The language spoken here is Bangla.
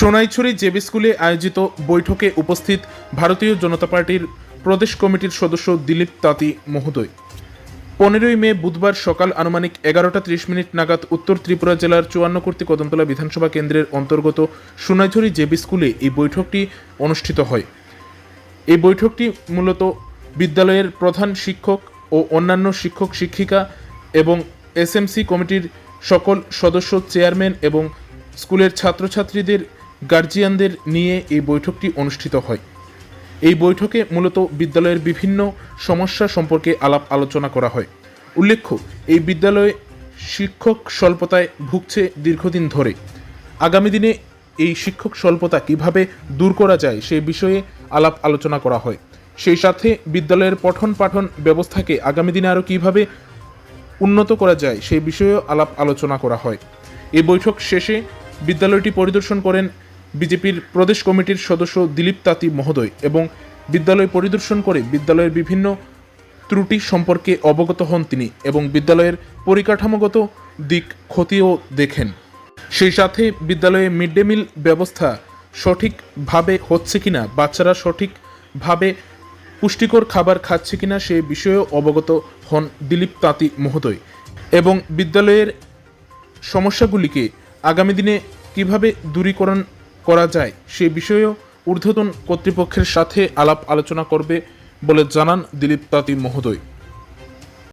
সোনাইছড়ি জেবি স্কুলে আয়োজিত বৈঠকে উপস্থিত ভারতীয় জনতা পার্টির প্রদেশ কমিটির সদস্য দিলীপ তাঁতি মহোদয়। পনেরোই মে বুধবার সকাল আনুমানিক এগারোটা ত্রিশ মিনিট নাগাদ উত্তর ত্রিপুরা জেলার চুয়ান্ন কর্তৃক কদমতলা বিধানসভা কেন্দ্রের অন্তর্গত সোনাইছড়ি জেবি স্কুলে এই বৈঠকটি অনুষ্ঠিত হয়। এই বৈঠকটি মূলত বিদ্যালয়ের প্রধান শিক্ষক ও অন্যান্য শিক্ষক শিক্ষিকা এবং এসএমসি কমিটির সকল সদস্য চেয়ারম্যান এবং স্কুলের ছাত্রছাত্রীদের গার্জিয়ানদের নিয়ে এই বৈঠকটি অনুষ্ঠিত হয়। এই বৈঠকে মূলত বিদ্যালয়ের বিভিন্ন সমস্যা সম্পর্কে আলাপ আলোচনা করা হয়। উল্লেখ্য, এই বিদ্যালয়ে শিক্ষক স্বল্পতায় ভুগছে দীর্ঘদিন ধরে। আগামী দিনে এই শিক্ষক স্বল্পতা কীভাবে দূর করা যায় সেই বিষয়ে আলাপ আলোচনা করা হয়। সেই সাথে বিদ্যালয়ের পঠন পাঠন ব্যবস্থাকে আগামী দিনে আরও কীভাবে উন্নত করা যায় সেই বিষয়েও আলাপ আলোচনা করা হয়। এই বৈঠক শেষে বিদ্যালয়টি পরিদর্শন করেন বিজেপির প্রদেশ কমিটির সদস্য দিলীপ তাঁতি মহোদয় এবং বিদ্যালয় পরিদর্শন করে বিদ্যালয়ের বিভিন্ন ত্রুটি সম্পর্কে অবগত হন তিনি এবং বিদ্যালয়ের পরিকাঠামোগত দিক ক্ষতিও দেখেন। সেই সাথে বিদ্যালয়ে মিড ডে মিল ব্যবস্থা সঠিকভাবে হচ্ছে কিনা, বাচ্চারা সঠিকভাবে পুষ্টিকর খাবার খাচ্ছে কিনা সে বিষয়েও অবগত হন দিলীপ তাঁতি মহোদয় এবং বিদ্যালয়ের সমস্যাগুলিকে আগামী দিনে কীভাবে দূরীকরণ করা যায়। সে বিষয়েও ঊর্ধ্বতন কর্তৃপক্ষের সাথে আলাপ আলোচনা করবে বলে জানান দিলীপ তাঁতি মহোদয়।